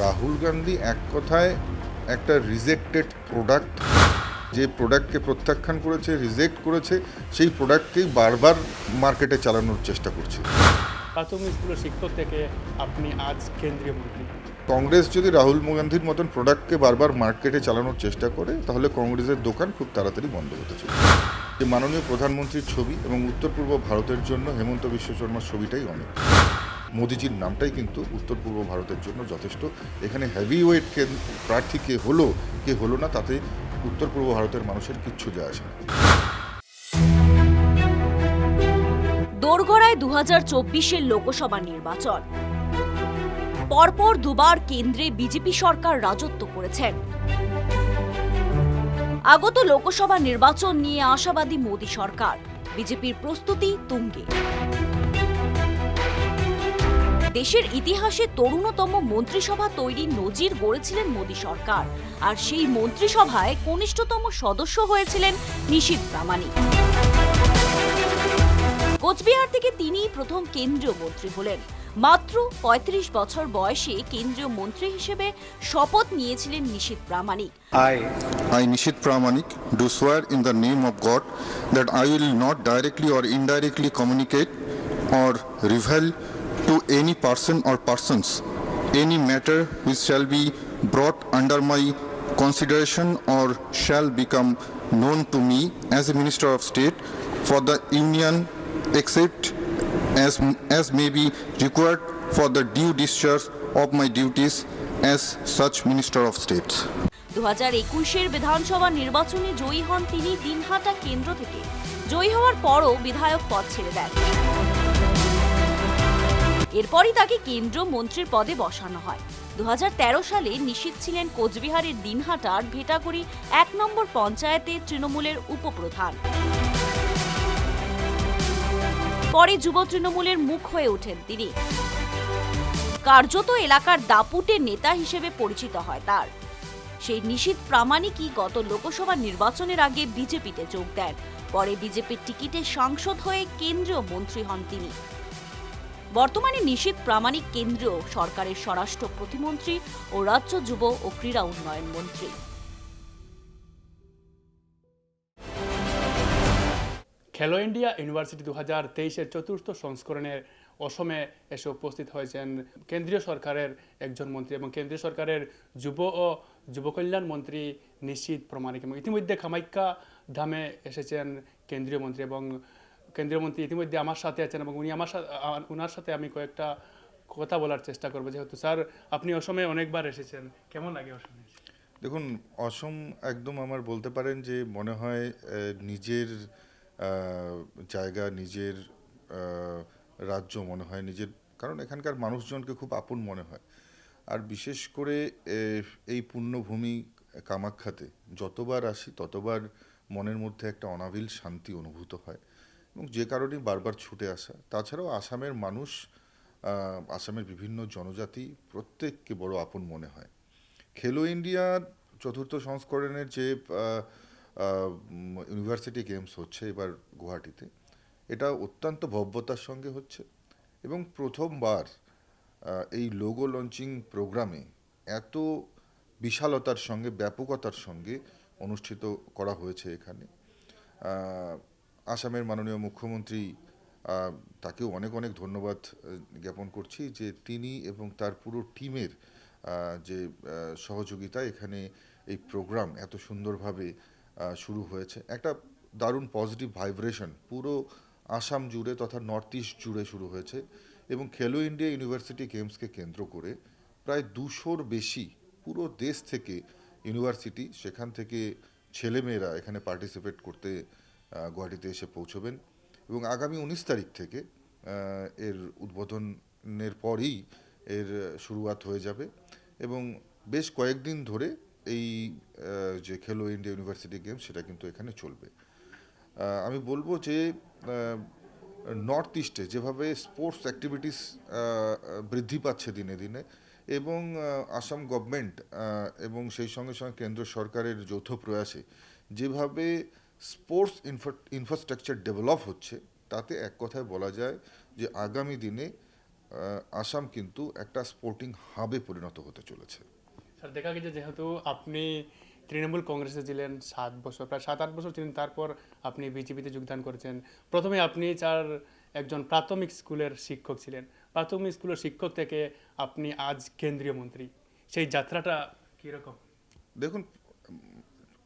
রাহুল গান্ধী এক কথায় একটা রিজেক্টেড প্রোডাক্ট যে প্রোডাক্টকে প্রত্যাখ্যান করেছে রিজেক্ট করেছে সেই প্রোডাক্টকেই বারবার মার্কেটে চালানোর চেষ্টা করছে। প্রাথমিক স্কুলের শিক্ষক থেকে আপনি আজ কেন্দ্রীয় মন্ত্রী। কংগ্রেস যদি রাহুল গান্ধীর মতন প্রোডাক্টকে বারবার মার্কেটে চালানোর চেষ্টা করে তাহলে কংগ্রেসের দোকান খুব তাড়াতাড়ি বন্ধ হতে চলে যে মাননীয় প্রধানমন্ত্রীর ছবি এবং উত্তর পূর্ব ভারতের জন্য হেমন্ত বিশ্ব শর্মার ছবিটাই অনেক। মোদিজির নামটাই কিন্তু উত্তর পূর্ব ভারতের জন্য যথেষ্ট। এখানে হেভি ওয়েট প্রার্থী কে হলো কে হলো না, তাতে উত্তর পূর্ব ভারতের মানুষের কিচ্ছু যায় আসে না। দোরগড়ায় দু হাজার চব্বিশের লোকসভা নির্বাচন। পরপর দুবার কেন্দ্রে বিজেপি সরকার রাজত্ব করেছেন। আগত লোকসভা নির্বাচন নিয়ে আশাবাদী মোদী সরকার। বিজেপির প্রস্তুতি তুঙ্গে। দেশের ইতিহাসে তরুণতম মন্ত্রিসভা তৈরির নজির গড়েছিলেন মোদী সরকার। আর সেই মন্ত্রিসভায় কনিষ্ঠতম সদস্য হয়েছিলেন নিশীথ প্রামাণিক। কোচবিহার থেকে তিনিই প্রথম কেন্দ্রীয় মন্ত্রী হলেন। মাত্র ৩৫ বছর বয়সে কেন্দ্রীয় মন্ত্রী হিসেবে শপথ নিয়েছিলেন Nishith Pramanik. I, I, Nishit Pramanik, do swear in the name of God that I will not directly or indirectly communicate or reveal to any person or persons any matter which shall be brought under my consideration or shall become known to me as a Minister of State for the Union except as, as may be required for the due discharge of my duties as such Minister of State. দু হাজার একুশের বিধানসভা নির্বাচনে জয়ী হন তিনি দিনহাটা কেন্দ্র থেকে জয়ী হওয়ার পরও বিধায়ক পদ ছেড়ে দেন এরপরই তাকে কেন্দ্রীয় মন্ত্রীর পদে বসানো হয়। দু হাজার তেরো সালে নিশীথ ছিলেন কোচবিহারের দিনহাটার ভেটাগুড়ি এক নম্বর পঞ্চায়েতে তৃণমূলের উপপ্রধান। পরে যুব তৃণমূলের মুখ হয়ে ওঠেন তিনি। কার্যত এলাকার দাপুটের নেতা হিসেবে পরিচিত হয় তার। সেই নিশীথ প্রামাণিকই গত লোকসভা নির্বাচনের আগে বিজেপিতে যোগ দেন। পরে বিজেপির টিকিটে সাংসদ হয়ে কেন্দ্রীয় মন্ত্রী হন তিনি। বর্তমানে নিশীথ প্রামাণিক কেন্দ্রীয় সরকারের স্বরাষ্ট্র প্রতিমন্ত্রী ও রাজ্য যুব ও ক্রীড়া উন্নয়ন মন্ত্রী। খেলো ইন্ডিয়া ইউনিভার্সিটি দু হাজার তেইশের চতুর্থ সংস্করণের অসমে এসে উপস্থিত হয়েছেন কেন্দ্রীয় সরকারের একজন মন্ত্রী এবং কেন্দ্রীয় সরকারের যুব ও যুবকল্যাণ মন্ত্রী নিশ্চিত প্রমাণিক এবং ইতিমধ্যে কামাখ্যা ধামে এসেছেন কেন্দ্রীয় মন্ত্রী এবং কেন্দ্রীয় মন্ত্রী ইতিমধ্যে আমার সাথে আছেন এবং উনি আমার সাথে ওনার সাথে আমি কয়েকটা কথা বলার চেষ্টা করব। যেহেতু স্যার, আপনি অসমে অনেকবার এসেছেন। কেমন লাগে অসমে দেখুন, অসম একদম আমার বলতে পারেন যে মনে হয় নিজের জায়গা, নিজের রাজ্য মনে হয় নিজের, কারণ এখানকার মানুষজনকে খুব আপন মনে হয়। আর বিশেষ করে এই পুণ্যভূমি কামাখ্যাতে যতবার আসি ততবার মনের মধ্যে একটা অনাবিল শান্তি অনুভূত হয়। এবং যে কারণেই বারবার ছুটে আসা। তাছাড়াও আসামের মানুষ আসামের বিভিন্ন জনজাতি প্রত্যেককে বড় আপন মনে হয়। খেলো ইন্ডিয়ার চতুর্থ সংস্করণের যে ইউনিভার্সিটি গেমস হচ্ছে এবার গুয়াহাটিতে, এটা অত্যন্ত ভব্যতার সঙ্গে হচ্ছে এবং প্রথমবার এই লোগো লঞ্চিং প্রোগ্রামে এত বিশালতার সঙ্গে, ব্যাপকতার সঙ্গে অনুষ্ঠিত করা হয়েছে এখানে। আসামের মাননীয় মুখ্যমন্ত্রী তাকেও অনেক অনেক ধন্যবাদ জ্ঞাপন করছি যে তিনি এবং তার পুরো টিমের যে সহযোগিতা এখানে এই প্রোগ্রাম এত সুন্দরভাবে শুরু হয়েছে। একটা দারুণ পজিটিভ ভাইব্রেশন পুরো আসাম জুড়ে তথা নর্থ ইস্ট জুড়ে শুরু হয়েছে এবং খেলো ইন্ডিয়া ইউনিভার্সিটি গেমসকে কেন্দ্র করে প্রায় দুশোর বেশি পুরো দেশ থেকে ইউনিভার্সিটি, সেখান থেকে ছেলেমেয়েরা এখানে পার্টিসিপেট করতে গুয়াহাটিতে এসে পৌঁছবেন এবং আগামী উনিশ তারিখ থেকে এর উদ্বোধনের পরেই এর শুরুয়াত হয়ে যাবে এবং বেশ কয়েকদিন ধরে এই যে খেলো ইন্ডিয়া ইউনিভার্সিটি গেম সেটা কিন্তু এখানে চলবে। আমি বলব যে নর্থ ইস্টে যেভাবে স্পোর্টস অ্যাক্টিভিটিস বৃদ্ধি পাচ্ছে দিনে দিনে এবং আসাম গভর্নমেন্ট এবং সেই সঙ্গে সঙ্গে কেন্দ্র সরকারের যৌথ প্রয়াসে যেভাবে স্পোর্টস ইনফ্রা ইনফ্রাস্ট্রাকচার ডেভেলপ হচ্ছে তাতে এক কথায় বলা যায় যে আগামী দিনে আসাম কিন্তু একটা স্পোর্টিং হাবে পরিণত হতে চলেছে। স্যার দেখা গেছে যেহেতু আপনি তৃণমূল কংগ্রেসে ছিলেন সাত বছর প্রায় সাত আট বছর ছিলেন তারপর আপনি বিজেপিতে যোগদান করেছেন। প্রথমে আপনি চার একজন প্রাথমিক স্কুলের শিক্ষক ছিলেন। প্রাথমিক স্কুলের শিক্ষক থেকে আপনি আজ কেন্দ্রীয় মন্ত্রী। সেই যাত্রাটা কীরকম? দেখুন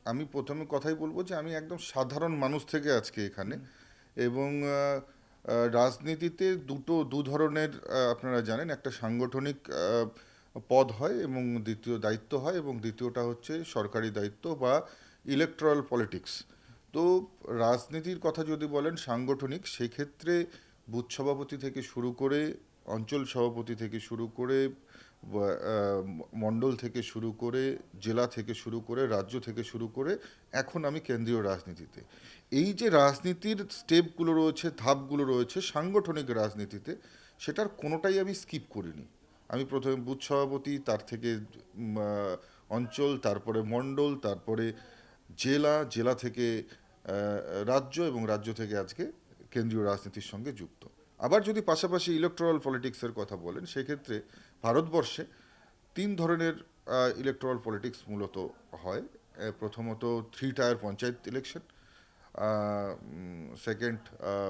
আমি প্রথমে কথাই বলব যে আমি একদম সাধারণ মানুষ থেকে আজকে এখানে এবং রাজনীতিতে দুটো, দু ধরনের আপনারা জানেন। একটা সাংগঠনিক পদ হয় এবং দ্বিতীয় দায়িত্ব হয় এবং দ্বিতীয়টা হচ্ছে সরকারি দায়িত্ব বা ইলেকট্রাল পলিটিক্স তো রাজনীতির কথা যদি বলেন সাংগঠনিক, সেক্ষেত্রে বুথ সভাপতি থেকে শুরু করে অঞ্চল সভাপতি থেকে শুরু করে মণ্ডল থেকে শুরু করে জেলা থেকে শুরু করে রাজ্য থেকে শুরু করে এখন আমি কেন্দ্রীয় রাজনীতিতে। এই যে রাজনীতির স্টেপগুলো রয়েছে, ধাপগুলো রয়েছে সাংগঠনিক রাজনীতিতে, সেটার কোনোটাই আমি স্কিপ করিনি। আমি প্রথমে বুথ সভাপতি, তার থেকে অঞ্চল, তারপরে মণ্ডল তারপরে জেলা জেলা থেকে রাজ্য এবং রাজ্য থেকে আজকে কেন্দ্রীয় রাজনীতির সঙ্গে যুক্ত। আবার যদি পাশাপাশি ইলেকট্রাল পলিটিক্সের কথা বলেন, সেক্ষেত্রে ভারতবর্ষে তিন ধরনের ইলেকট্রাল পলিটিক্স মূলত হয়। প্রথমত three tier panchayat election second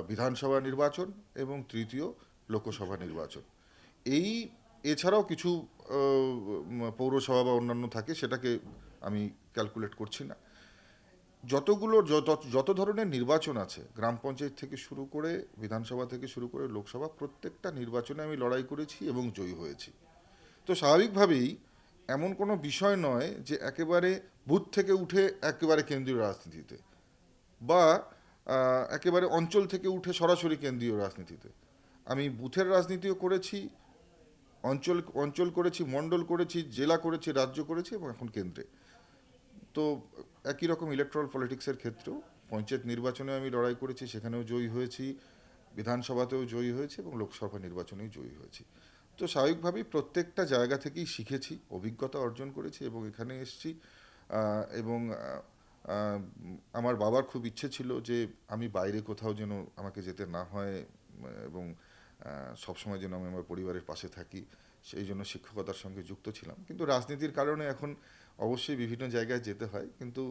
বিধানসভা নির্বাচন এবং তৃতীয় লোকসভা নির্বাচন। এই, এছাড়াও কিছু পৌরসভা বা অন্যান্য থাকে, সেটাকে আমি ক্যালকুলেট করছি না। যতগুলো যত ধরনের নির্বাচন আছে, গ্রাম পঞ্চায়েত থেকে শুরু করে বিধানসভা থেকে শুরু করে লোকসভা, প্রত্যেকটা নির্বাচনে আমি লড়াই করেছি এবং জয়ী হয়েছি। তো স্বাভাবিকভাবেই এমন কোনো বিষয় নয় যে একেবারে বুথ থেকে উঠে একেবারে কেন্দ্রীয় রাজনীতিতে বা একেবারে অঞ্চল থেকে উঠে সরাসরি কেন্দ্রীয় রাজনীতিতে। আমি বুথের রাজনীতিও করেছি, অঞ্চল অঞ্চল করেছি, মণ্ডল করেছি, জেলা করেছি, রাজ্য করেছি এবং এখন কেন্দ্রে। তো একই রকম ইলেকট্রাল পলিটিক্সের ক্ষেত্রেও পঞ্চায়েত নির্বাচনে আমি লড়াই করেছি, সেখানেও জয়ী হয়েছি, বিধানসভাতেও জয়ী হয়েছি এবং লোকসভা নির্বাচনেও জয়ী হয়েছি। তো স্বাভাবিকভাবেই প্রত্যেকটা জায়গা থেকেই শিখেছি, অভিজ্ঞতা অর্জন করেছি এবং এখানে এসেছি। এবং আমার বাবার খুব ইচ্ছে ছিল যে আমি বাইরে কোথাও যেন আমাকে যেতে না হয় এবং সবসময় যেন আমি আমার পরিবারের পাশে থাকি, সেই জন্য শিক্ষকতার সঙ্গে যুক্ত ছিলাম। কিন্তু রাজনীতির কারণে এখন অবশ্যই বিভিন্ন জায়গায় যেতে হয় কিন্তু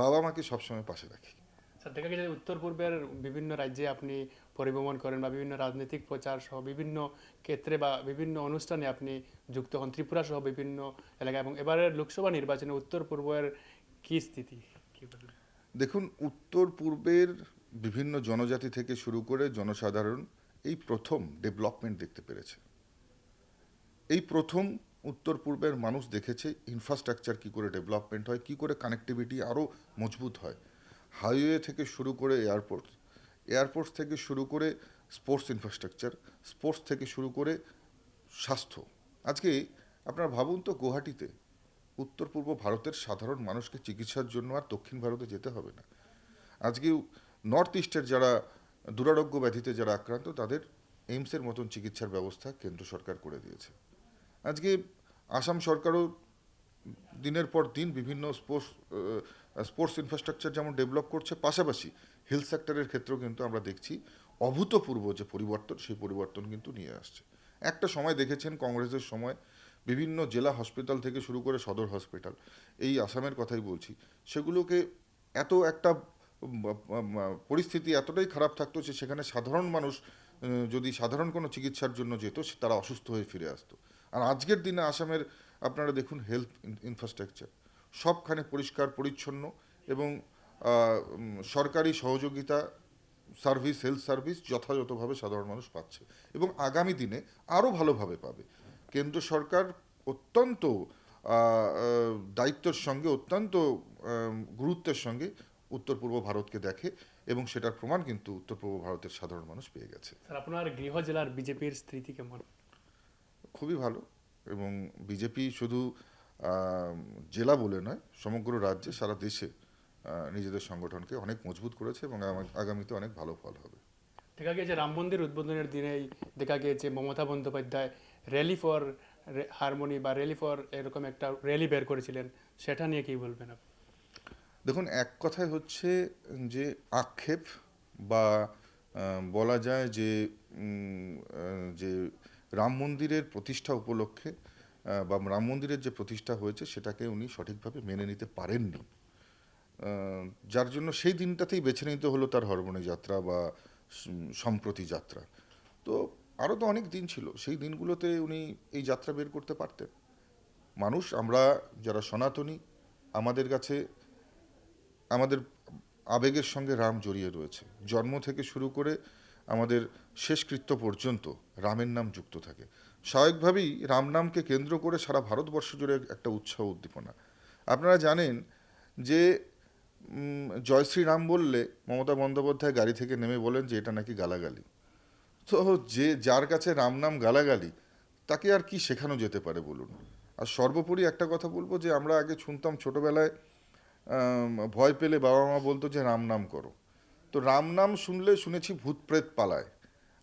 বাবা মাকে সবসময় পাশে রাখি। স্যার দেখা গেছে উত্তর পূর্বের বিভিন্ন রাজ্যে আপনি পরিভ্রমণ করেন বা বিভিন্ন রাজনৈতিক প্রচার সহ বিভিন্ন ক্ষেত্রে বা বিভিন্ন অনুষ্ঠানে আপনি যুক্ত হন ত্রিপুরা সহ বিভিন্ন এলাকা এবং এবারের লোকসভা নির্বাচনে উত্তর পূর্বের কি স্থিতি? দেখুন উত্তর পূর্বের বিভিন্ন জনজাতি থেকে শুরু করে জনসাধারণ এই প্রথম ডেভেলপমেন্ট দেখতে পেরেছে। এই প্রথম উত্তর পূর্বের মানুষ দেখেছে ইনফ্রাস্ট্রাকচার কি করে ডেভেলপমেন্ট হয়, কি করে কানেক্টিভিটি আরও মজবুত হয়। হাইওয়ে থেকে শুরু করে এয়ারপোর্ট এয়ারপোর্ট থেকে শুরু করে স্পোর্টস ইনফ্রাস্ট্রাকচার স্পোর্টস থেকে শুরু করে স্বাস্থ্য। আজকে আপনারা ভাবুন তো গুয়াহাটিতে উত্তর পূর্ব ভারতের সাধারণ মানুষকে চিকিৎসার জন্য আর দক্ষিণ ভারতে যেতে হবে না। আজকে নর্থ ইস্টের যারা দুরারোগ্য ব্যাধিতে যারা আক্রান্ত, তাদের এইমসের মতন চিকিৎসার ব্যবস্থা কেন্দ্র সরকার করে দিয়েছে। আজকে আসাম সরকারও দিনের পর দিন বিভিন্ন স্পোর্টস স্পোর্টস ইনফ্রাস্ট্রাকচার যেমন ডেভেলপ করছে, পাশাপাশি হেলথ সেক্টরের ক্ষেত্রেও কিন্তু আমরা দেখছি অভূতপূর্ব যে পরিবর্তন, সেই পরিবর্তন কিন্তু নিয়ে আসছে। একটা সময় দেখেছেন কংগ্রেসের সময় বিভিন্ন জেলা হসপিটাল থেকে শুরু করে সদর হসপিটাল এই আসামের কথাই বলছি। সেগুলোকে এত একটা পরিস্থিতি এতটাই খারাপ থাকতো যে সেখানে সাধারণ মানুষ যদি সাধারণ কোনো চিকিৎসার জন্য যেত তারা অসুস্থ হয়ে ফিরে আসতো। আর আজকের দিনে আসামের, আপনারা দেখুন হেলথ ইনফ্রাস্ট্রাকচার সবখানে পরিষ্কার, পরিচ্ছন্ন এবং সরকারি সহযোগিতা সার্ভিস হেলথ সার্ভিস যথাযথভাবে সাধারণ মানুষ পাচ্ছে এবং আগামী দিনে আরও ভালোভাবে পাবে। কেন্দ্র সরকার অত্যন্ত দায়িত্বের সঙ্গে, অত্যন্ত গুরুত্বের সঙ্গে উত্তর পূর্ব ভারতকে দেখে এবং সেটার প্রমাণ কিন্তু উত্তর পূর্ব ভারতের সাধারণ মানুষ পেয়ে গেছে। আপনার গৃহ জেলার বিজেপির স্থিতি কেমন? খুবই ভালো এবং বিজেপি শুধু জেলা বলে নয় সমগ্র রাজ্যে সারা দেশে নিজেদের সংগঠনকে অনেক মজবুত করেছে এবং আগামীতে অনেক ভালো ফল হবে। দেখা গিয়েছে রাম মন্দির উদ্বোধনের দিনেই দেখা গিয়েছে Mamata Bandyopadhyay rally for harmony বা র্যালি ফর এরকম একটা র্যালি বের করেছিলেন। সেটা নিয়ে কি বলবেন আপনি? দেখুন এক কথায় হচ্ছে যে আক্ষেপ বা বলা যায় যে যে রাম মন্দিরের প্রতিষ্ঠা উপলক্ষে বা রাম মন্দিরের যে প্রতিষ্ঠা হয়েছে সেটাকে উনি সঠিকভাবে মেনে নিতে পারেননি। যার জন্য সেই দিনটাতেই বেছে নিতে হলো তার হরমোনে যাত্রা বা সম্প্রতি যাত্রা। তো আরও তো অনেক দিন ছিল, সেই দিনগুলোতে উনি এই যাত্রা বের করতে পারতেন। মানুষ, আমরা যারা সনাতনী, আমাদের কাছে, আমাদের আবেগের সঙ্গে রাম জড়িয়ে রয়েছে। জন্ম থেকে শুরু করে আমাদের শেষকৃত্য পর্যন্ত রামের নাম যুক্ত থাকে। স্বাভাবিকভাবেই রামনামকে কেন্দ্র করে সারা ভারতবর্ষ জুড়ে একটা উৎসাহ উদ্দীপনা। আপনারা জানেন যে জয় শ্রীরাম বললে মমতা বন্দ্যোপাধ্যায় গাড়ি থেকে নেমে বলেন যে এটা নাকি গালাগালি। তো যে যার কাছে রামনাম গালাগালি, তাকে আর কি শেখানো যেতে পারে বলুন? আর সর্বোপরি একটা কথা বলব যে আমরা আগে শুনতাম ছোটবেলায় ভয় পেলে বাবা মা বলতো যে রাম নাম করো। তো রাম নাম শুনলে শুনেছি ভূত প্রেত পালায়।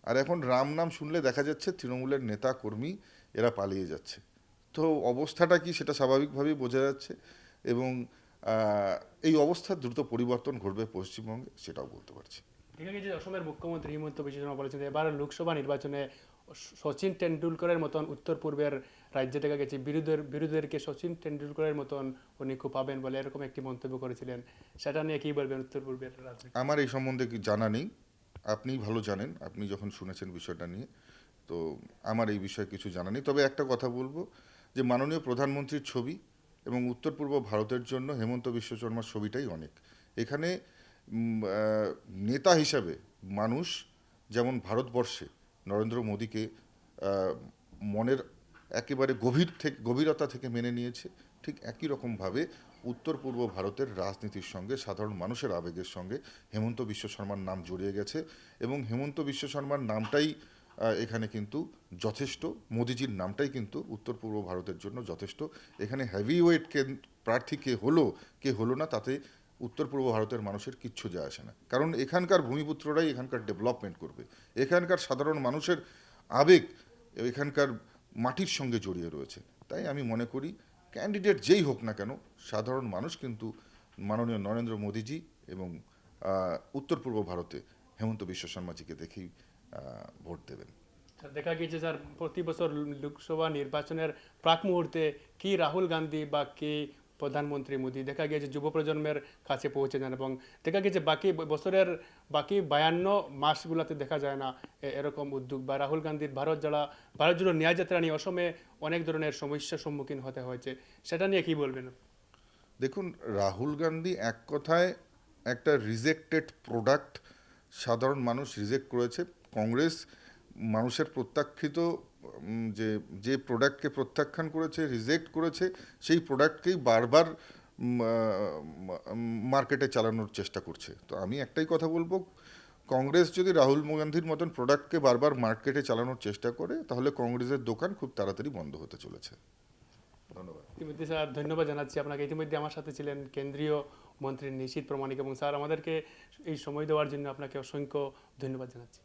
আর এখন রাম নাম শুনলে দেখা যাচ্ছে তৃণমূলের নেতা কর্মী এরা পালিয়ে যাচ্ছে। তো অবস্থাটা কি সেটা স্বাভাবিকভাবেই বোঝা যাচ্ছে এবং এই অবস্থার দ্রুত পরিবর্তন ঘটবে পশ্চিমবঙ্গে সেটাও বলতে পারছি। দেখা গেছে অসমের মুখ্যমন্ত্রী হিমন্ত বিশ্ব শর্মা বলেছেন এবার লোকসভা নির্বাচনে সচিন টেন্ডুলকরের মতন উত্তর পূর্বের রাজ্যে দেখা গেছে। বিরোধীদের বিরোধীদেরকে সচিন টেন্ডুলকরের মতন উনি খুব পাবেন বলে এরকম একটি মন্তব্য করেছিলেন। সেটা নিয়ে কি বলবেন উত্তর পূর্বের আমার এই সম্বন্ধে কি জানা নেই। আপনি ভালো জানেন, আপনি যখন শুনেছেন বিষয়টা নিয়ে, তো আমার এই বিষয়ে কিছু জানা নেই। তবে একটা কথা বলব, যে মাননীয় প্রধানমন্ত্রীর ছবি এবং উত্তর পূর্ব ভারতের জন্য হেমন্ত বিশ্ব শর্মার ছবিটাই অনেক। এখানে নেতা হিসাবে মানুষ যেমন ভারতবর্ষে নরেন্দ্র মোদীকে মনের একেবারে গভীর থেকে, গভীরতা থেকে মেনে নিয়েছে। ঠিক একই রকমভাবে উত্তর পূর্ব ভারতের রাজনীতির সঙ্গে, সাধারণ মানুষের আবেগের সঙ্গে হেমন্ত বিশ্ব শর্মার নাম জড়িয়ে গেছে এবং হেমন্ত বিশ্ব শর্মার নামটাই এখানে কিন্তু যথেষ্ট, মোদিজির নামটাই কিন্তু উত্তর পূর্ব ভারতের জন্য যথেষ্ট। এখানে হেভি ওয়েট কে, প্রার্থী কে হলো কে হলো না, তাতে উত্তর পূর্ব ভারতের মানুষের কিচ্ছু যায় আসে না। কারণ এখানকার ভূমিপুত্ররাই এখানকার ডেভেলপমেন্ট করবে। এখানকার সাধারণ মানুষের আবেগ, এখানকার মাটির সঙ্গে জড়িয়ে রয়েছে। তাই আমি মনে করি ক্যান্ডিডেট যেই হোক না কেন, সাধারণ মানুষ কিন্তু মাননীয় নরেন্দ্র মোদীজি এবং উত্তর পূর্ব ভারতে হেমন্ত বিশ্ব শর্মাজিকে দেখেই ভোট দেবেন। দেখা গিয়েছে স্যার, প্রতি বছর লোকসভা নির্বাচনের প্রাক মুহূর্তে কি রাহুল গান্ধী বা কি প্রধানমন্ত্রী মোদী। দেখা গিয়েছে যুব প্রজন্মের কাছে পৌঁছে যান এবং দেখা গিয়েছে বাকি বছরের বাকি বায়ান্ন মাসগুলোতে দেখা যায় না এরকম উদ্যোগ বা রাহুল গান্ধীর ভারত যারা ভারত জুড়ে ন্যায় যাত্রা নিয়ে অসমে অনেক ধরনের সমস্যার সম্মুখীন হতে হয়েছে। সেটা নিয়ে কি বলবেন? দেখুন, রাহুল গান্ধী এক কথায় একটা রিজেক্টেড প্রোডাক্ট সাধারণ মানুষ রিজেক্ট করেছে। কংগ্রেস মানুষের প্রত্যাখ্যিত যে যে প্রোডাক্টকে প্রত্যাখ্যান করেছে রিজেক্ট করেছে, সেই প্রোডাক্টকেই বারবার মার্কেটে চালানোর চেষ্টা করছে। তো আমি একটাই কথা বলব, কংগ্রেস যদি রাহুল গান্ধীর মতন প্রোডাক্টকে বারবার মার্কেটে চালানোর চেষ্টা করে, তাহলে কংগ্রেসের দোকান খুব তাড়াতাড়ি বন্ধ হতে চলেছে। ধন্যবাদ। ইতিমধ্যে স্যার, ধন্যবাদ জানাচ্ছি আপনাকে। ইতিমধ্যে আমার সাথে ছিলেন কেন্দ্রীয় মন্ত্রী নিশীত প্রমাণিক এবং স্যার, আমাদেরকে এই সময় দেওয়ার জন্য আপনাকে অসংখ্য ধন্যবাদ জানাচ্ছি।